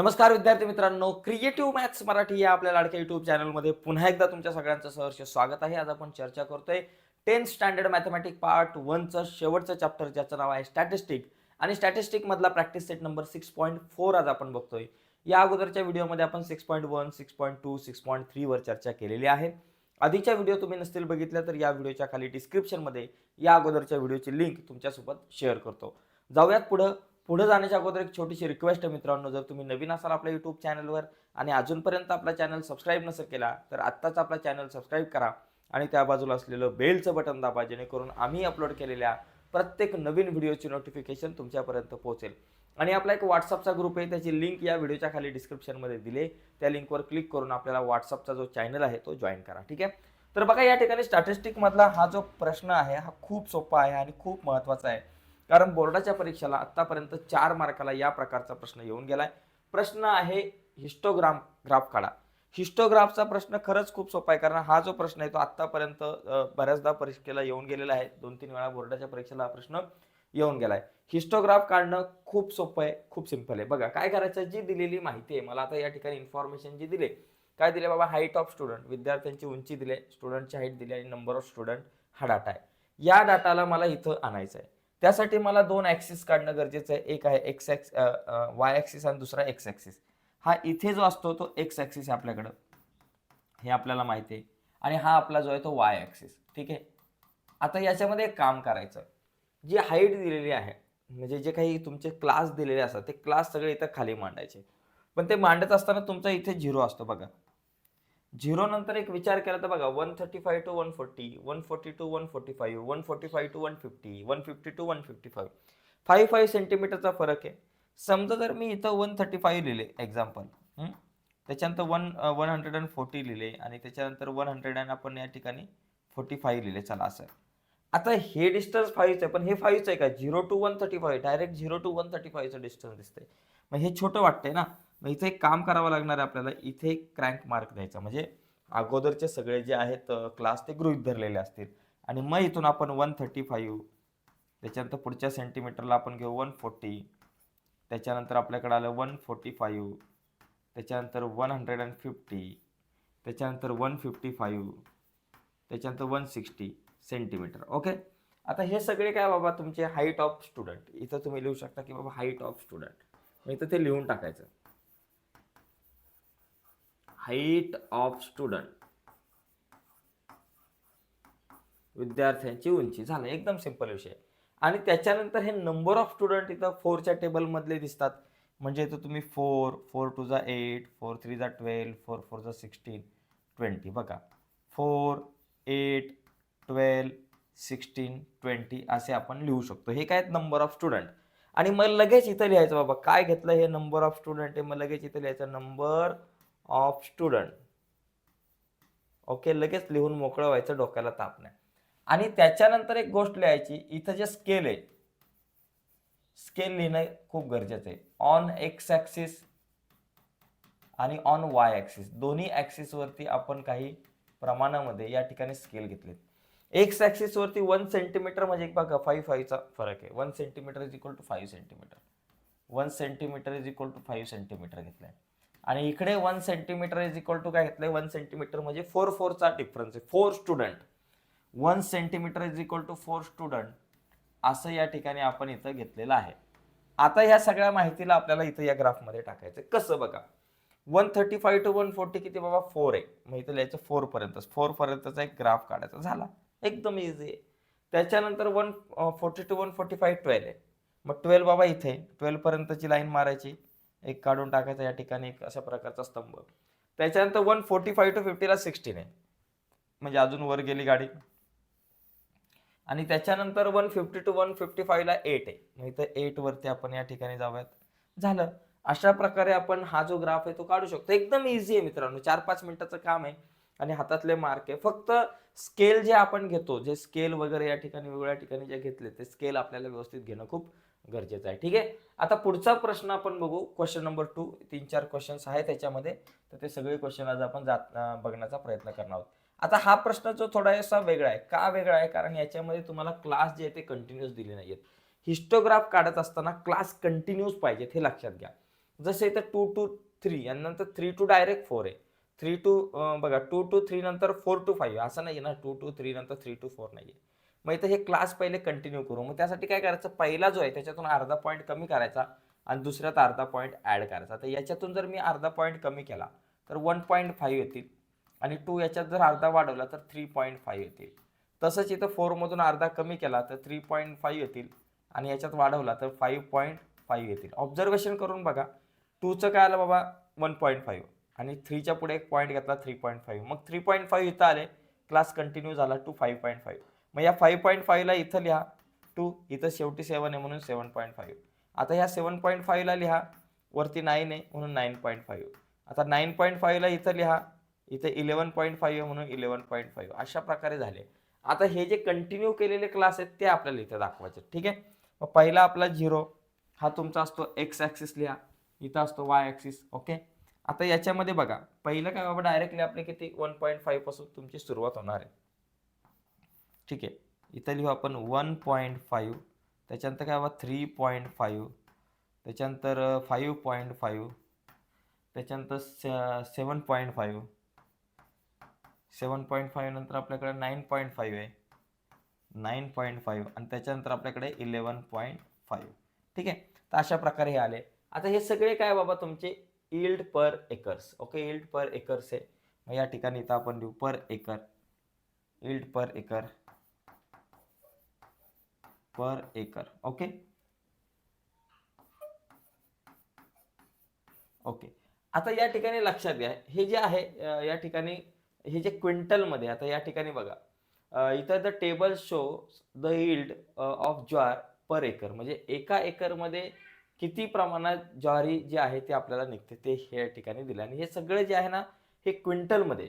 नमस्कार विद्यार्थी मित्रांनो क्रिएटिव्ह मॅथ्स मराठी या आपल्या लाडक्या युट्यूब चॅनलमध्ये पुन्हा एकदा तुमच्या सगळ्यांचं सहर्ष स्वागत आहे. आज आपण चर्चा करतोय टेन्थ स्टँडर्ड मॅथमॅटिक पार्ट वनचं शेवटचं चॅप्टर ज्याचं नाव आहे स्टॅटिस्टिक आणि स्टॅटिस्टिक मधला practice set number six point four आज आपण बघतोय. या अगोदरच्या व्हिडिओमध्ये आपण six point one six point two six point थ्रीवर चर्चा केलेली आहे. आधीच्या व्हिडिओ तुम्ही नसतील बघितल्या तर या व्हिडिओच्या खाली डिस्क्रिप्शनमध्ये या अगोदरच्या व्हिडिओची लिंक तुमच्यासोबत शेअर करतो. जाऊयात पुढं. पुढे जाण्याच्या अगोदर एक छोटीशी रिक्वेस्ट आहे मित्रांनो. जर तुम्ही नवीन असाल आपल्या युट्यूब चॅनलवर आणि अजूनपर्यंत आपला चॅनल सबस्क्राईब नसेल केला तर आत्ताच आपला चॅनल सबस्क्राईब करा आणि त्या बाजूला असलेलं बेलचं बटन दाबा जेणेकरून आम्ही अपलोड केलेल्या प्रत्येक नवीन व्हिडिओची नोटिफिकेशन तुमच्यापर्यंत पोहोचेल. आणि आपला एक व्हॉट्सअपचा ग्रुप आहे त्याची लिंक या व्हिडिओच्या खाली डिस्क्रिप्शनमध्ये दिले त्या लिंकवर क्लिक करून आपल्याला व्हॉट्सअपचा जो चॅनल आहे तो जॉईन करा ठीक आहे? तर बघा या ठिकाणी स्टॅटिस्टिकमधला हा जो प्रश्न आहे हा खूप सोपा आहे आणि खूप महत्त्वाचा आहे. कारण बोर्डाच्या परीक्षेला आत्तापर्यंत चार मार्काला या प्रकारचा प्रश्न येऊन गेलाय. प्रश्न आहे हिस्टोग्राम ग्राफ काढा. हिस्टोग्राफचा प्रश्न खरंच खूप सोपा आहे कारण हा जो प्रश्न आहे तो आत्तापर्यंत बऱ्याचदा परीक्षेला येऊन गेलेला आहे. दोन तीन वेळा बोर्डाच्या परीक्षेला हा प्रश्न येऊन गेलाय. हिस्टोग्राफ काढणं खूप सोपं आहे खूप सिंपल आहे. बघा काय करायचं? जी दिलेली माहिती आहे मला आता या ठिकाणी इन्फॉर्मेशन जी दिले काय दिले? बाबा हाईट ऑफ स्टुडंट विद्यार्थ्यांची उंची दिले स्टुडंटची हाईट दिली आणि नंबर ऑफ स्टुडंट हा डाटा आहे. या डाटाला मला इथं आणायचं आहे त्यासाठी मला दोन ॲक्सिस काढणं गरजेचं आहे. एक आहे एक्स ॲक्स वाय ॲक्सिस आणि दुसरा एक्स ॲक्सिस हा इथे जो असतो तो एक्स ॲक्सिस आहे आपल्याकडं. हे आपल्याला माहिती आहे. आणि हा आपला जो आहे तो वाय ॲक्सिस ठीक आहे? आता याच्यामध्ये एक काम करायचं. जी हाईट दिलेली आहे म्हणजे जे काही तुमचे क्लास दिलेले असतात ते क्लास सगळे इथं खाली मांडायचे. पण ते मांडत असताना तुमचा इथे झिरो असतो बघा. झिरो नंतर एक विचार केला तर बघा one thirty five to one forty one forty to one forty five one forty five to one fifty one fifty to one fifty five five five सेंटीमीटरचा फरक आहे. समजा जर मी इथं वन थर्टी फाईव्ह लिहिले एक्झाम्पल त्याच्यानंतर one one hundred and forty लिहिले आणि त्याच्यानंतर वन हंड्रेड अँड आपण या ठिकाणी फोर्टी फाईव्ह लिहिले. चला असं. आता हे डिस्टन्स फाईव्हचं आहे पण हे फाईव्हचं आहे का? Zero to one thirty five direct zero to one thirty फाईव्हचं distance दिसतंय. मग हे छोटं वाटतंय ना? मग इथे एक काम करावं लागणार आहे आपल्याला. इथे एक क्रँक मार्क द्यायचा. म्हणजे अगोदरचे सगळे जे आहेत क्लास ते गृहित धरलेले असतील. आणि मग इथून आपण वन थर्टी फाईव्ह त्याच्यानंतर पुढच्या सेंटीमीटरला आपण घेऊ वन फोर्टी त्याच्यानंतर आपल्याकडे आलं वन फोर्टी फाईव्ह त्याच्यानंतर वन हंड्रेड अँड फिफ्टी त्याच्यानंतर वन फिफ्टी फाईव्ह त्याच्यानंतर वन सिक्स्टी सेंटीमीटर. ओके? आता हे सगळे काय बाबा तुमचे हाईट ऑफ स्टुडंट इथं तुम्ही लिहू शकता की बाबा हाईट ऑफ स्टुडंट मग इथं ते लिहून टाकायचं. हाईट ऑफ स्टुडंट विद्यार्थ्यांची उंची. झालं. एकदम सिंपल विषय. आणि त्याच्यानंतर हे नंबर ऑफ स्टुडंट इथं फोरच्या टेबलमधले दिसतात. म्हणजे इथं तुम्ही फोर फोर टू जा एट फोर थ्री जा ट्वेल्व फोर फोर जा सिक्स्टीन ट्वेंटी बघा. Four eight twelve sixteen twenty असे आपण लिहू शकतो. हे काय नंबर ऑफ स्टुडंट आणि मग लगेच इथं लिहायचं बाबा. काय घेतलं हे नंबर ऑफ स्टुडंट आहे मग लगेच इथं लिहायचं. Number of student. ओके लगेच लिहून मोकळं व्हायचं डोक्याला ताप नाही. आणि त्याच्यानंतर एक गोष्ट लिहायची इथं जे स्केल आहे स्केल लिहिणं खूप गरजेचं आहे. ऑन एक्स ॲक्सिस आणि ऑन वाय ॲक्सिस दोन्ही ॲक्सिसवरती आपण काही प्रमाणामध्ये या ठिकाणी स्केल घेतलेत. एक्स ॲक्सिसवरती वन सेंटीमीटर म्हणजे एक बघा फाईव्ह फाईव्हचा फरक आहे. One centimetre is equal to five centimetre one centimetre is equal to five centimetre आहे आणि इकडे one centimetre is equal to काय घेतलंय? वन सेंटीमीटर म्हणजे फोर फोरचा डिफरन्स आहे. Four student one centimetre is equal to four student असं या ठिकाणी आपण इथं घेतलेलं आहे. आता ह्या सगळ्या माहितीला आपल्याला इथं या ग्राफमध्ये टाकायचं कसं बघा? One thirty five to one forty किती बाबा? फोर आहे. मग इथं लिहायचं फोर पर्यंत फोर पर्यंतचा एक ग्राफ काढायचा. झाला. एकदम इझी आहे. त्याच्यानंतर one forty to one forty five twelve आहे. मग ट्वेल्व बाबा इथे. ट्वेल्व पर्यंतची लाईन मारायची. एक काढून टाकायचा या ठिकाणी एक अशा प्रकारचा स्तंभ. त्याच्यानंतर वन फोर्टी फाईव्ह टू फिफ्टीला सिक्स्टीन आहे. म्हणजे अजून वर गेली गाडी. आणि त्याच्यानंतर one fifty to one fifty फाईव्हला eight आहे. मग इथं एट वरती आपण या ठिकाणी जाऊयात. झालं. अशा प्रकारे आपण हा जो ग्राफ आहे तो काढू शकतो. एकदम इझी आहे मित्रांनो. चार पाच मिनिटाचं काम आहे आणि हातातले मार्क आहे. फक्त स्केल जे आपण घेतो जे स्केल वगैरे या ठिकाणी वेगवेगळ्या ठिकाणी जे घेतले ते स्केल आपल्याला व्यवस्थित घेणं खूप गरजेचं आहे. ठीक आहे? आता पुढचा प्रश्न आपण बघू. क्वेश्चन नंबर टू तीन चार क्वेश्चन्स आहेत त्याच्यामध्ये. तर ते सगळे क्वेश्चन आज आपण जात बघण्याचा प्रयत्न करणार आहोत. आता हा प्रश्न जो थोडासा वेगळा आहे. का वेगळा आहे? कारण याच्यामध्ये तुम्हाला क्लास जे आहे ते कंटिन्युअस दिले नाहीयेत. हिस्टोग्राफ काढत असताना क्लास कंटिन्यूस पाहिजेत हे लक्षात घ्या. जसे इथं टू टू थ्री आणि नंतर थ्री टू डायरेक्ट फोर आहे. थ्री टू बघा टू टू थ्री नंतर फोर टू फाईव्ह असं नाही ना. टू टू थ्री नंतर थ्री टू फोर नाही आहे मग इथं हे क्लास पहिले कंटिन्यू करू. मग त्यासाठी काय करायचं? पहिला जो आहे त्याच्यातून अर्धा पॉईंट कमी करायचा आणि दुसऱ्यात अर्धा पॉईंट ॲड करायचा. तर याच्यातून जर मी अर्धा पॉईंट कमी केला तर वन पॉईंट फाईव्ह येतील. आणि टू याच्यात जर अर्धा वाढवला तर थ्री पॉईंट फाईव्ह येतील. तसंच इथं फोरमधून अर्धा कमी केला तर थ्री पॉईंट फाईव्ह येतील. आणि याच्यात वाढवला तर फाईव्ह पॉईंट फाईव्ह येतील. ऑब्झर्वेशन करून बघा. टूचं काय आलं बाबा? वन पॉईंट फाईव्ह आणि थ्रीच्या पुढे एक पॉईंट घेतला थ्री पॉईंट फाईव्ह मग थ्री पॉईंट फाईव्ह इथं आले. क्लास कंटिन्यू झाला टू फाईव्ह पॉईंट फाईव्ह मग या फाईव्ह पॉईंट फाईव्हला इथं लिहा. टू इथं शेवटी सेवन आहे म्हणून सेवन पॉईंट फाईव्ह आता ह्या सेवन पॉईंट फाईव्हला लिहा. वरती नाईन आहे म्हणून नाईन पॉईंट फाईव्ह आता नाईन पॉईंट फाईव्हला इथं लिहा. इथे इलेवन पॉईंट फाईव्ह म्हणून इलेवन पॉईंट फाईव्ह अशा प्रकारे झाले. आता हे जे कंटिन्यू केलेले क्लास आहेत ते आपल्याला इथे दाखवायचे. ठीक आहे? मग पहिला आपला झिरो हा तुमचा असतो एक्स ॲक्सिस लिहा. इथं असतो वाय ॲक्सिस ओके आता याच्यामध्ये बघा. पहिलं काय बाबा डायरेक्टली आपले किती? वन पॉईंट फाईव्हपासून तुमची सुरुवात होणार आहे. ठीक आहे. इथं लिहू आपण वन पॉईंट फाईव्ह त्याच्यानंतर काय बाबा थ्री पॉईंट फाईव्ह त्याच्यानंतर फाईव्ह पॉईंट फाईव्ह त्याच्यानंतर से seven point five seven point five नंतर आपल्याकडे नाईन पॉईंट फाईव्ह आहे. नाईन पॉईंट फाईव्ह आणि त्याच्यानंतर आपल्याकडे इलेवन पॉईंट फाईव्ह ठीक आहे? तर अशा प्रकारे हे आले. आता हे सगळे काय बाबा तुमचे? Yield per acres okay yield per acres आहे. मग या ठिकाणी इथं आपण लिहू per acre yield per acre per acre okay? Okay. आता या ठिकाणी लक्षात घ्या हे जे आहे या ठिकाणी हे जे क्विंटलमध्ये आता या ठिकाणी बघा इथं the table show the yield of jowar per acre. म्हणजे एका एकरमध्ये किती प्रमाणात ज्वारी जे आहे ते आपल्याला निघते ते हे या ठिकाणी दिलं. आणि हे सगळे जे आहे ना हे क्विंटलमध्ये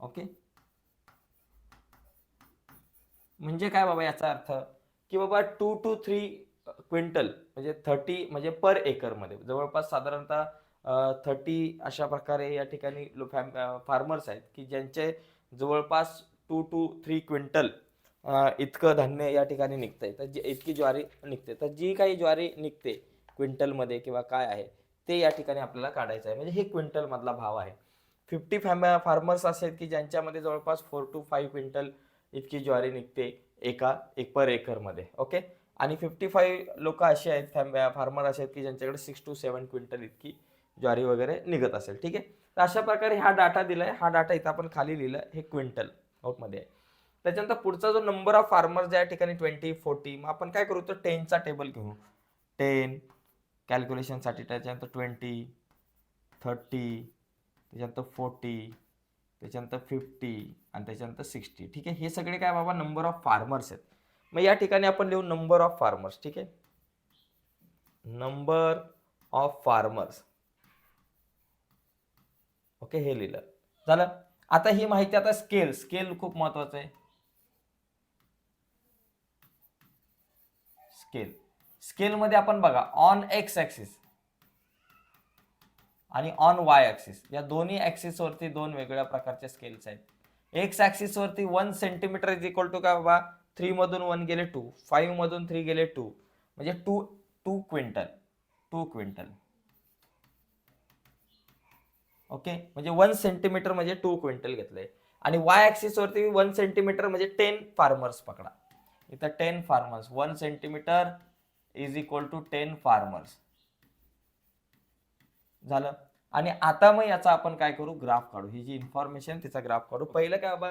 ओके? म्हणजे काय बाबा याचा अर्थ? की बाबा टू टू थ्री क्विंटल म्हणजे थर्टी म्हणजे पर एकरमध्ये जवळपास साधारणतः थर्टी अशा प्रकारे या ठिकाणी लो फॅम फार्मर्स आहेत की ज्यांचे जवळपास टू टू थ्री क्विंटल इतकं धान्य या ठिकाणी निघतंय. तर जी इतकी ज्वारी निघते. तर जी काही ज्वारी निघते क्विंटलमध्ये किंवा काय आहे ते या ठिकाणी आपल्याला काढायचं आहे. म्हणजे हे क्विंटलमधला भाव आहे. फिफ्टी फॅम फार्मर्स असे आहेत की ज्यांच्यामध्ये जवळपास फोर टू फाईव्ह क्विंटल इतकी ज्वारी निघते एका एक पर एकरमध्ये ओके आणि फिफ्टी फाईव्ह लोक असे आहेत फॅम फार्मर असे आहेत की ज्यांच्याकडे सिक्स टू सेवन क्विंटल इतकी ज्वारी वगैरे निघत असेल ठीक? आहे तर अशा प्रकारे हा डाटा दिला आहे हा डाटा इथं आपण खाली लिहिलं हे क्विंटल आउटमध्ये आहे. त्याच्यानंतर पुढचा जो नंबर ऑफ फार्मर्स या ठिकाणी ट्वेंटी फोर्टी मग आपण काय करू? तर टेनचा टेबल घेऊ. टेन कॅल्क्युलेशनसाठी त्याच्यानंतर ट्वेंटी थर्टी त्याच्यानंतर फोर्टी त्याच्यानंतर फिफ्टी आणि त्याच्यानंतर सिक्स्टी ठीक आहे? हे सगळे काय बाबा नंबर ऑफ फार्मर्स आहेत. मग या ठिकाणी आपण लिहू नंबर ऑफ फार्मर्स ठीक आहे? नंबर ऑफ फार्मर्स ओके हे लिहिलं. झालं? आता ही माहिती आता स्केल स्केल खूप महत्वाचं आहे. स्केल स्केलमध्ये आपण बघा ऑन एक्स ॲक्सिस आणि ऑन वाय ॲक्सिस या दोन्ही ॲक्सिसवरती दोन वेगळ्या प्रकारचे स्केल्स आहेत. X ॲक्सिसवरती one centimetre is equal to काय बाबा? थ्रीमधून वन गेले टू फाईव्ह मधून थ्री गेले टू म्हणजे two two quintal two quintal okay म्हणजे वन सेंटीमीटर म्हणजे टू क्विंटल घेतलंय. आणि वाय ॲक्सिसवरती वन सेंटीमीटर म्हणजे टेन फार्मर्स पकडा. इथं ten farmers one centimetre is equal to ten farmers झालं. आणि आता मग याचा आपण काय करू? ग्राफ काढू. ही जी इन्फॉर्मेशन तिचा ग्राफ काढू. पहिलं काय बाबा?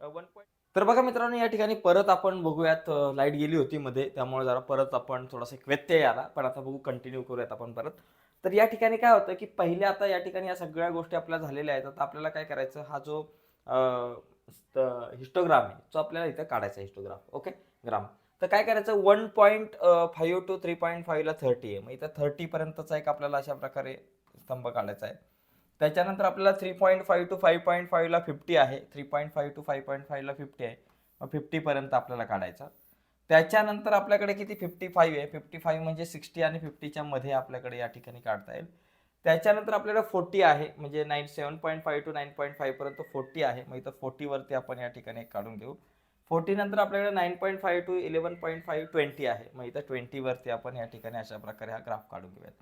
वन पॉईंट तर बघा मित्रांनो या ठिकाणी परत आपण बघूयात लाइट गेली होती मध्ये. त्यामुळे जरा परत आपण थोडासा व्यत्यय आला. पण आता बघू कंटिन्यू करूयात आपण परत. तर या ठिकाणी काय होतं की पहिले आता या ठिकाणी या सगळ्या गोष्टी आपल्या झालेल्या आहेत. आता आपल्याला काय करायचं? हा जो हिस्टोग्राम आहे तो आपल्याला इथं काढायचा हिस्टोग्राम ओके ग्राम तर काय करायचं? One point five to three point फाईव्हला thirty आहे. मग इथं थर्टी पर्यंतचा एक आपल्याला अशा प्रकारे स्तंभ काढायचा आहे. त्याच्यानंतर आपल्याला three point five to five point फाईव्हला fifty आहे. Three point five to five point फाईव्हला fifty आहे. मग फिफ्टीपर्यंत आपल्याला काढायचा. त्याच्यानंतर आपल्याकडे किती? फिफ्टी फाईव्ह आहे. फिफ्टी फाईव्ह म्हणजे सिक्स्टी आणि फिफ्टीच्या मध्ये आपल्याकडे या ठिकाणी काढता येईल. त्याच्यानंतर आपल्याला फोर्टी आहे. म्हणजे nine seven point five to nine point five पर्यंत फोर्टी आहे. मग इथं फोर्टीवरती आपण या ठिकाणी काढून घेऊ फोर्टी नंतर आपल्याकडे nine point five to eleven point five twenty आहे. मग इथं ट्वेंटीवरती आपण या ठिकाणी अशा प्रकारे हा ग्राफ काढून घेऊयात.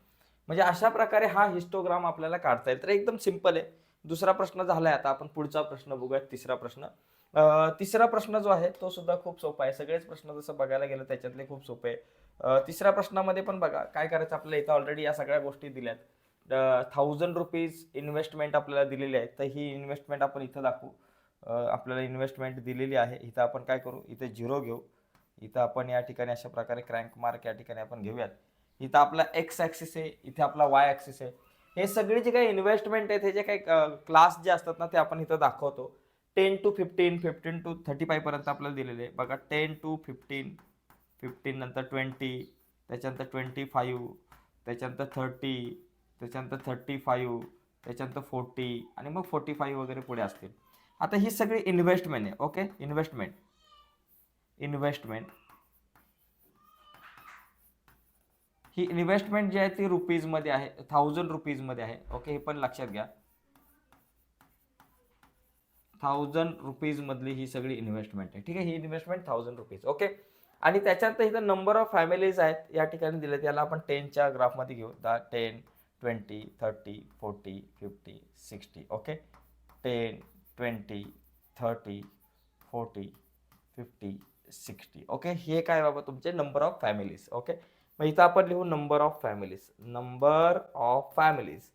म्हणजे अशा प्रकारे हा हिस्टोग्राम आपल्याला काढता येईल. तर एकदम सिंपल आहे. दुसरा प्रश्न झालाय आता. आपण पुढचा प्रश्न बघूयात. तिसरा प्रश्न. तिसरा प्रश्न जो आहे तो सुद्धा खूप सोपा आहे. सगळेच प्रश्न जसं बघायला गेलं त्याच्यातले खूप सोपे आहे तिसऱ्या प्रश्नामध्ये पण बघा काय करायचं आपल्याला इथं ऑलरेडी या सगळ्या गोष्टी दिल्यात. थाउजंड रुपीज इन्व्हेस्टमेंट आपल्याला दिलेली आहे. तर ही इन्व्हेस्टमेंट आपण इथं दाखवू. आपल्याला इन्व्हेस्टमेंट दिलेली आहे. इथं आपण काय करू? इथे झिरो घेऊ. इथं आपण या ठिकाणी अशा प्रकारे क्रँक मार्क या ठिकाणी आपण घेऊयात. इथं आपला एक्स ॲक्सिस आहे इथे आपला वाय ॲक्सिस आहे. हे सगळे जे काही इन्व्हेस्टमेंट आहेत हे जे काही क्लास जे असतात ना ते आपण इथं दाखवतो. Ten to fifteen fifteen to thirty five पर्यंत आपल्याला दिलेले आहे. बघा टेन टू फिफ्टीन फिफ्टीन नंतर ट्वेंटी त्याच्यानंतर ट्वेंटी फाईव्ह त्याच्यानंतर थर्टी त्याच्यानंतर थर्टी फाईव्ह त्याच्यानंतर फोर्टी आणि मग फोर्टी फाईव्ह वगैरे पुढे असतील. आता ही सगळी इन्व्हेस्टमेंट आहे ओके इन्व्हेस्टमेंट इन्व्हेस्टमेंट ही इन्व्हेस्टमेंट जी आहे ती रुपीजमध्ये आहे थाउजंड रुपीजमध्ये आहे. ओके हे पण लक्षात घ्या. थाउजंड रुपीजमधली ही सगळी इन्व्हेस्टमेंट आहे. ठीक आहे ही इन्व्हेस्टमेंट थाउजंड रुपीज ओके आणि त्याच्यानंतर इथं नंबर ऑफ फॅमिलीज आहेत या ठिकाणी दिले त्याला आपण टेनच्या ग्राफमध्ये घेऊ. दा ten twenty thirty forty fifty sixty okay ten twenty thirty forty fifty sixty okay हे काय बाबा तुमचे नंबर ऑफ फॅमिलीज ओके मग इथं आपण लिहू number of families number of families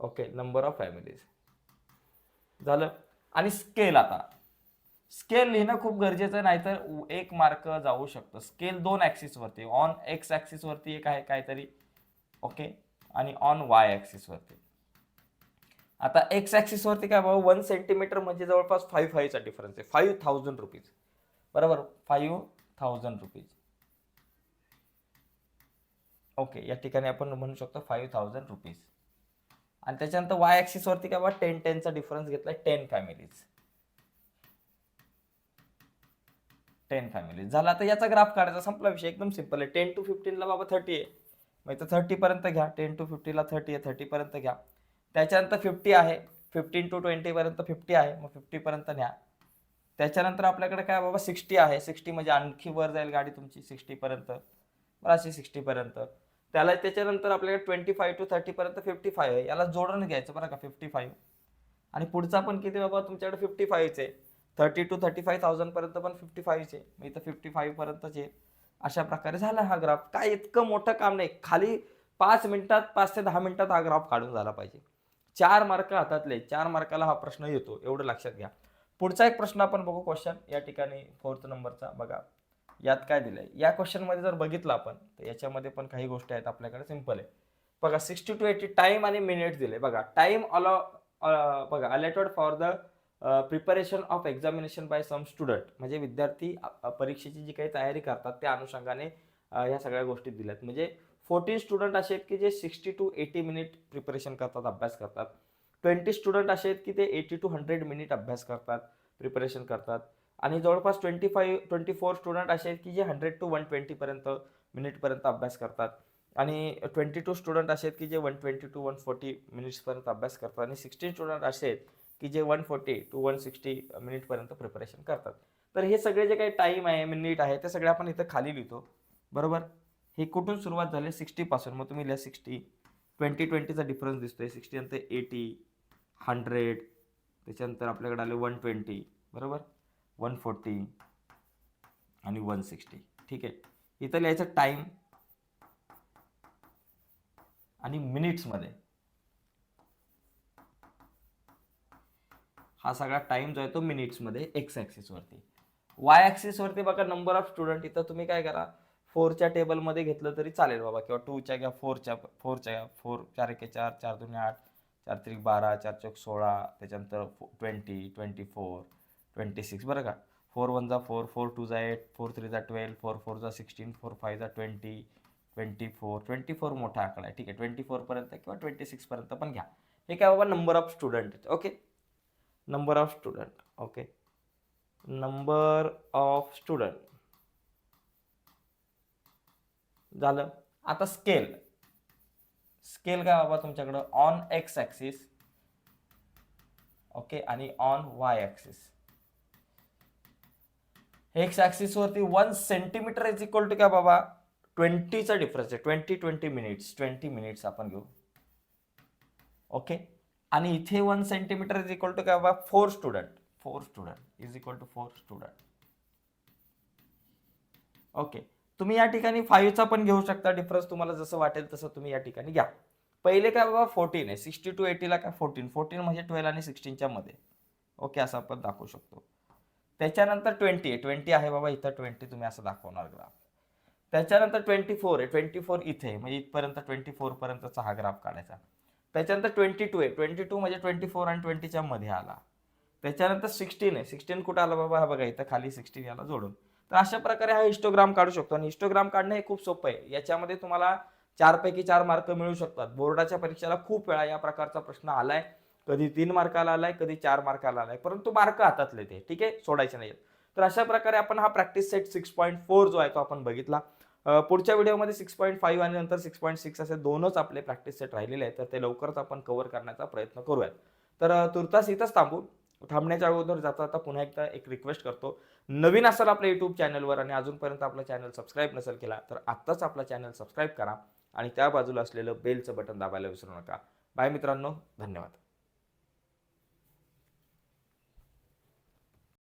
okay number of families झालं? आणि स्केल आता. स्केल लिहिणं खूप गरजेचं आहे नाहीतर एक मार्क जाऊ शकतं. स्केल दोन ॲक्सिसवरती ऑन एक्स ॲक्सिसवरती एक आहे काहीतरी. ओके आणि ऑन वाय ॲक्सिसवरती आता एक्स ॲक्सिसवरती काय बाबा वन सेंटीमीटर म्हणजे जवळपास फाईव्ह फाईव्हचा डिफरन्स आहे. फाईव्ह थाउजंड रुपीज बरोबर? फाईव्ह थाउजंड रुपीज ओके या ठिकाणी आपण म्हणू शकतो फाईव्ह थाउजंड रुपीज आणि त्याच्यानंतर वाय ॲक्सिसवरती काय बाबा टेन टेनचा डिफरन्स घेतला टेन फॅमिलीज टेन फॅमिलीज झाला तर याचा ग्राफ काढायचा संपला विषय एकदम सिंपल आहे. टेन टू फिफ्टीनला बाबा थर्टी आहे. मग तर थर्टीपर्यंत घ्या. टेन टू फिफ्टीला थर्टी आहे थर्टीपर्यंत घ्या. त्याच्यानंतर फिफ्टी आहे. फिफ्टीन टू ट्वेंटीपर्यंत फिफ्टी आहे. मग फिफ्टीपर्यंत न्या. त्याच्यानंतर आपल्याकडे काय बाबा सिक्स्टी आहे. सिक्स्टी म्हणजे आणखी वर जाईल गाडी तुमची सिक्स्टीपर्यंत बराचशे सिक्स्टीपर्यंत त्याला त्याच्यानंतर आपल्याकडे ट्वेंटी फाईव्ह टू थर्टीपर्यंत फिफ्टी फाईव्ह आहे. याला जोडून घ्यायचं बरं का फिफ्टी फाईव्ह आणि पुढचा पण किती बाबा? तुमच्याकडे फिफ्टी फाईव्हचे थर्टी टू थर्टी फाईव्ह थाउजंडपर्यंत पण फिफ्टी फाईव्हचे मी तर फिफ्टी फाईव्हपर्यंतचे अशा प्रकारे झाला हा ग्राफ काय इतकं मोठं काम नाही. खाली पाच मिनिटात पाच ते दहा मिनिटात हा ग्राफ काढून झाला पाहिजे. चार मार्क हातातले. चार मार्काला हा प्रश्न येतो. एवढं लक्षात घ्या. पुढचा एक प्रश्न आपण बघू क्वेश्चन या ठिकाणी फोर्थ नंबरचा बघा. यात काय दिलंय? या क्वेश्चनमध्ये जर बघितलं आपण तर याच्यामध्ये पण काही गोष्टी आहेत आपल्याकडे सिंपल आहे. बघा सिक्स्टी टू एटी टाईम आणि मिनिट दिले बघा टाईम अलॉ बघा allotted for the preparation of examination by some student म्हणजे विद्यार्थी परीक्षेची जी काही तयारी करतात त्या अनुषंगाने ह्या सगळ्या गोष्टी दिल्यात. म्हणजे फोर्टीन स्टुडंट असे आहेत की जे sixty to eighty minute preparation करतात अभ्यास करतात. ट्वेंटी स्टुडंट असे आहेत की ते एटी टू हंड्रेड मिनिट अभ्यास करतात प्रिपरेशन करतात. आणि जवळपास twenty five twenty four student असे आहेत की जे हंड्रेड टू वन ट्वेंटीपर्यंत मिनिटपर्यंत अभ्यास करतात. आणि ट्वेंटी टू स्टुडंट असे आहेत की जे one twenty to one forty मिनिट्सपर्यंत अभ्यास करतात. आणि सिक्स्टीन स्टुडंट असे आहेत की जे one forty to one sixty मिनिटपर्यंत preparation करतात. तर हे सगळे जे काही टाईम आहे मिनिट आहे ते सगळे आपण इथं खाली लिहितो. बरोबर? हे कुठून सुरुवात झाली? सिक्स्टीपासून मग तुम्ही लिहा सिक्स्टी ट्वेंटी ट्वेंटीचा डिफरन्स दिसतोय. सिक्स्टी नंतर एटी हंड्रेड त्याच्यानंतर आपल्याकडे आले वन ट्वेंटी बरोबर? वन फोर्टी आणि वन सिक्स्टी. ठीक आहे? इथं लिहायचं टाईम आणि मिनिट्समध्ये हा सगळा टाईम जो आहे तो मिनिट्समध्ये एक्स ॲक्सिसवरती वाय ॲक्सिसवरती बघा नंबर ऑफ स्टुडंट इथं तुम्ही काय करा फोरच्या टेबलमध्ये घेतलं तरी चालेल बाबा किंवा टूच्या घ्या फोरच्या फोरच्या घ्या फोर चार एके चार चार दोन आठ चार त्रिक बारा चार चौक सोळा त्याच्यानंतर twenty twenty four twenty six बरं का. फोर वन जा फोर फोर टू जा एट फोर थ्री जा ट्वेल्व फोर फोर जा सिक्स्टीन फोर फाय जा twenty twenty four twenty four मोठा आकडा आहे. ठीक आहे ट्वेंटी फोरपर्यंत किंवा ट्वेंटी सिक्सपर्यंत पण घ्या. हे काय बाबा number of student okay number of student okay number of student झालं? आता स्केल स्केल काय बाबा तुमच्याकडं? ऑन एक्स ॲक्सिस ओके आणि on Y axis x ॲक्सिसवरती one centimetre is equal to काय बाबा? ट्वेंटीचा डिफरन्स आहे. Twenty twenty minutes twenty minutes आपण घेऊ. ओके आणि इथे one centimetre is equal to काय बाबा? Four student four student is equal to four student okay तुम्ही या ठिकाणी फाईव्हचा पण घेऊ शकता. डिफरन्स तुम्हाला जसं वाटेल तसं तुम्ही या ठिकाणी घ्या. पहिले काय बाबा? फोर्टीन आहे. सिक्स्टी टू एटीला काय? फोर्टीन फोर्टीन म्हणजे ट्वेल्व आणि सिक्स्टीनच्या मध्ये. ओके असं आपण दाखवू शकतो. त्याच्यानंतर ट्वेंटी आहे. ट्वेंटी आहे बाबा इथं ट्वेंटी तुम्ही असं दाखवणार ग्राफ. त्याच्यानंतर ट्वेंटी फोर आहे. ट्वेंटी फोर इथे म्हणजे इथपर्यंत ट्वेंटी फोरपर्यंतचा हा ग्राफ काढायचा. त्याच्यानंतर ट्वेंटी टू आहे. ट्वेंटी टू म्हणजे ट्वेंटी फोर आणि ट्वेंटीच्या मध्ये आला. त्याच्यानंतर सिक्स्टीन आहे. सिक्स्टीन कुठं आला बाबा? हा बघा इथं खाली सिक्स्टीन याला जोडून. तर अशा प्रकारे हा हिस्टोग्राम काढू शकतो. आणि हिस्टोग्राम काढणं हे खूप सोपं आहे. याच्यामध्ये तुम्हाला चारपैकी चार मार्क मिळू शकतात. बोर्डाच्या परीक्षेला खूप वेळा या प्रकारचा प्रश्न आलाय. कधी तीन मार्काला आलाय कधी चार मार्काला आलाय. परंतु मार्क हातातले ते ठीक आहे? सोडायचे नाहीत तर अशा प्रकारे आपण हा practice set six point four जो आहे तो आपण बघितला. पुढच्या व्हिडिओमध्ये सिक्स पॉईंट फाईव्ह आणि नंतर सिक्स पॉईंट सिक्स असे दोनच आपले प्रॅक्टिस सेट राहिलेले आहेत. तर ते लवकरच आपण कव्हर करण्याचा प्रयत्न करूयात. तर तुर्तास इथंच थांबू. थांबण्याच्या अगोदर जाता जाता पुन्हा एकदा एक रिक्वेस्ट करतो. नवीन असाल आपल्या युट्यूब चॅनलवर आणि अजूनपर्यंत आपला चॅनल सबस्क्राईब नसेल केला तर आत्ताच आपला चॅनल सबस्क्राईब करा आणि त्या बाजूला असलेलं बेलचं बटन दाबायला विसरू नका. बाय मित्रांनो धन्यवाद.